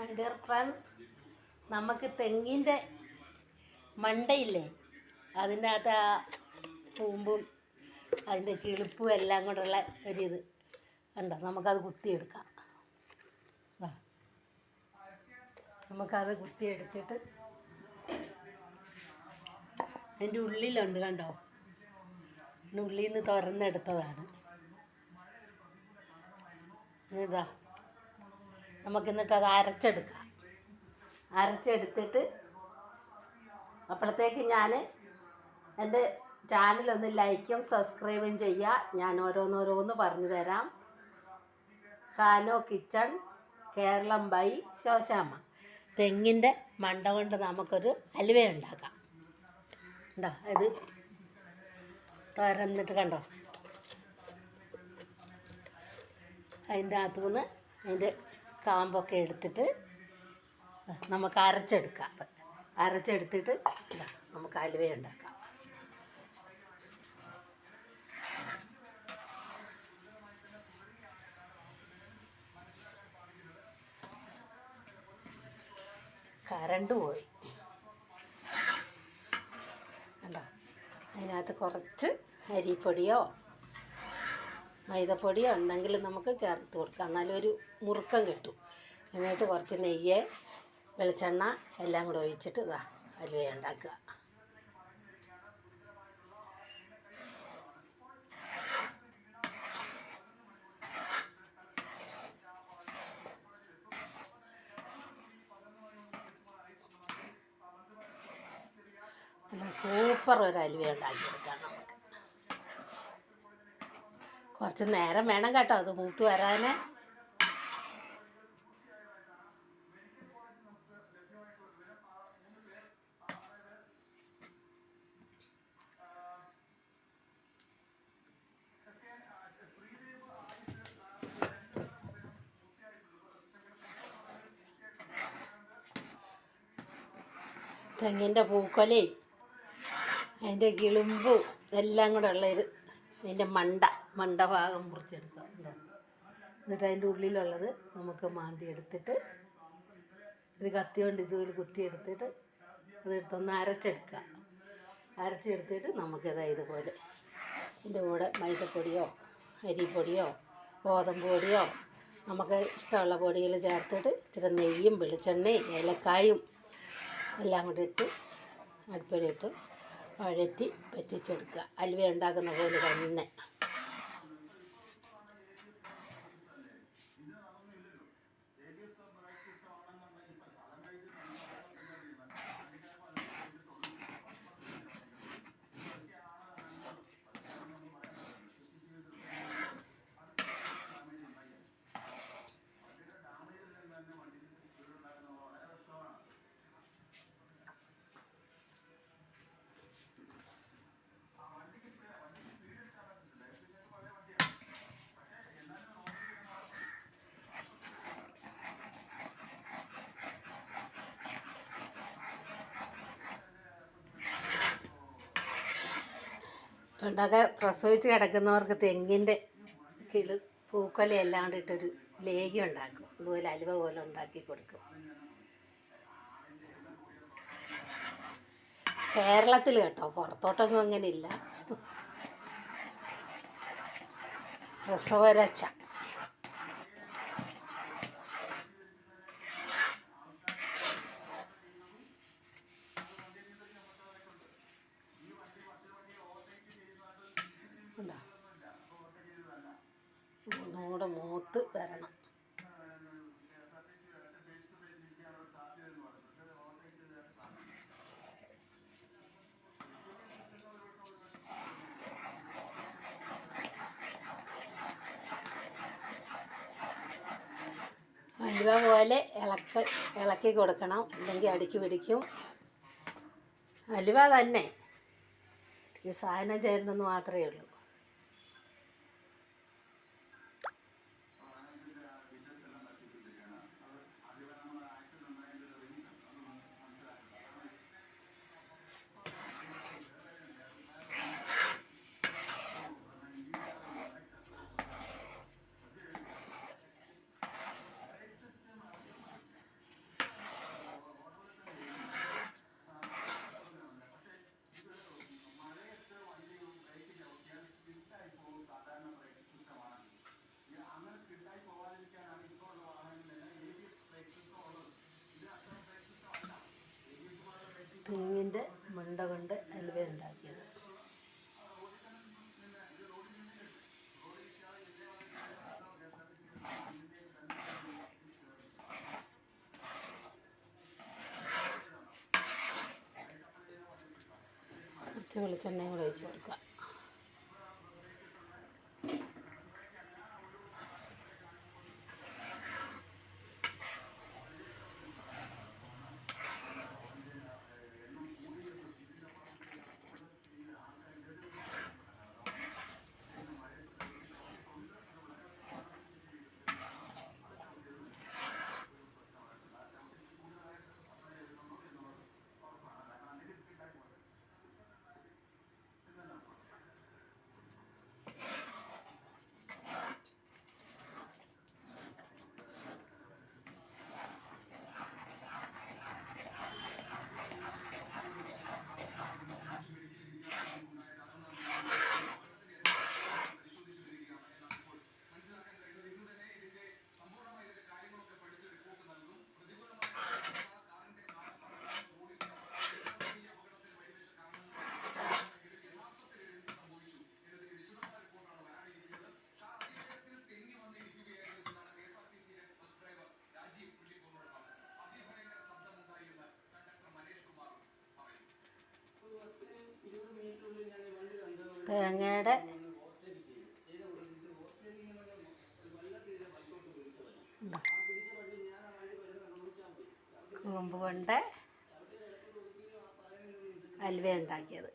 My dear friends നമുക്ക് തെങ്ങിന്റെ മണ്ടയില്ലേ? അതിന്റെ അകത്ത് ആ പൂമ്പും അതിന്റെ കിളിപ്പും എല്ലാം കൊണ്ടുള്ള ഒരിത് ഉണ്ടോ നമുക്കത് കുത്തിയെടുക്കാം. നമുക്കത് കുത്തിയെടുത്തിട്ട് അതിന്റെ ഉള്ളിലുണ്ട് കണ്ടോ? ഉള്ളിൽ നിന്ന് തുറന്നെടുത്തതാണ് ഇതാ. നമുക്ക് എന്നിട്ട് അത് അരച്ചെടുക്കാം. അരച്ചെടുത്തിട്ട് അപ്പോഴത്തേക്ക് ഞാൻ എന്റെ ചാനലൊന്ന് ലൈക്കും സബ്സ്ക്രൈബും ചെയ്യുക. ഞാൻ ഓരോന്നോരോന്ന് പറഞ്ഞു തരാം. കാനോ കിച്ചൺ കേരളം ബൈ ശോശാമ്മ തെങ്ങിന്റെ മണ്ട കൊണ്ട് നമുക്കൊരു അലുവ ഉണ്ടാക്കാം. ഉണ്ടോ ഇത് തുരന്നിട്ട് കണ്ടോ? അതിന്റെ അകത്തുനിന്ന് അതിന്റെ കാമ്പൊക്കെ എടുത്തിട്ട് നമുക്ക് അരച്ചെടുക്കാം അത്. അരച്ചെടുത്തിട്ട് നമുക്ക് അലുവ ഉണ്ടാക്കാം. കരണ്ട് പോയി. കണ്ടോ? അതിനകത്ത് കുറച്ച് അരിപ്പൊടിയോ മൈദപ്പൊടിയോ എന്തെങ്കിലും നമുക്ക് ചേർത്ത് കൊടുക്കാം. എന്നാലും ഒരു മുറുക്കം കിട്ടും. എന്നിട്ട് കുറച്ച് നെയ്യ് വെളിച്ചെണ്ണ എല്ലാം കൂടെ ഒഴിച്ചിട്ട് ഇതാ അലുവ ഉണ്ടാക്കുക. നല്ല സൂപ്പർ ഒരു അലുവ ഉണ്ടാക്കിയെടുക്കാം നമുക്ക്. കുറച്ച് നേരം വേണം കേട്ടോ അത് മൂത്ത് വരാനേ. തെങ്ങിന്റെ പൂക്കൊലയും അതിന്റെ കിളുമ്പും എല്ലാം കൂടെ ഉള്ളൊരു അതിന്റെ മണ്ട. മണ്ട ഭാഗം മുറിച്ചെടുക്കുക? എന്നിട്ട് അതിന്റെ ഉള്ളിലുള്ളത് നമുക്ക് മാന്തി എടുത്തിട്ട് ഒരു കത്തി കൊണ്ട് ഇതുപോലെ കുത്തി എടുത്തിട്ട് അതെടുത്തൊന്ന് അരച്ചെടുക്കുക. അരച്ചെടുത്തിട്ട് നമുക്കിത് ഇതുപോലെ ഇതിന്റെ കൂടെ മൈദപ്പൊടിയോ അരിപ്പൊടിയോ ഗോതമ്പ് പൊടിയോ നമുക്ക് ഇഷ്ടമുള്ള പൊടികൾ ചേർത്തിട്ട് ഇച്ചിരി നെയ്യും വെളിച്ചെണ്ണയും ഏലക്കായും എല്ലാം കൂടി ഇട്ട് അടുപ്പിലിട്ട് വഴറ്റി പറ്റിച്ചെടുക്കുക. അലുവ ഉണ്ടാക്കുന്ന പോലെ തന്നെ. പണ്ടൊക്കെ പ്രസവിച്ച് കിടക്കുന്നവർക്ക് തെങ്ങിന്റെ കിളി പൂക്കൊല എല്ലാം കൂടി ഇട്ടൊരു ലേഹ്യം ഉണ്ടാക്കും. അതുപോലെ അലുവ പോലെ ഉണ്ടാക്കി കൊടുക്കും. കേരളത്തിൽ കേട്ടോ പുറത്തോട്ടൊന്നും അങ്ങനെയില്ല പ്രസവരക്ഷ ഉണ്ടോ ഒന്നുകൂടെ മൂത്ത് വരണം. അലുവ പോലെ ഇളക്ക ഇളക്കി കൊടുക്കണം. അല്ലെങ്കിൽ അടുക്കി പിടിക്കും. അലുവ തന്നെ. ഈ സാധനം ചേരുന്നെന്ന് മാത്രമേ ഉള്ളൂ. കുറച്ച് വെളിച്ചെണ്ണയും കൂടെ ഒഴിച്ച് കൊടുക്കുക. കൂമ്പ് കൊണ്ട് അലുവ ഉണ്ടാക്കിയത്.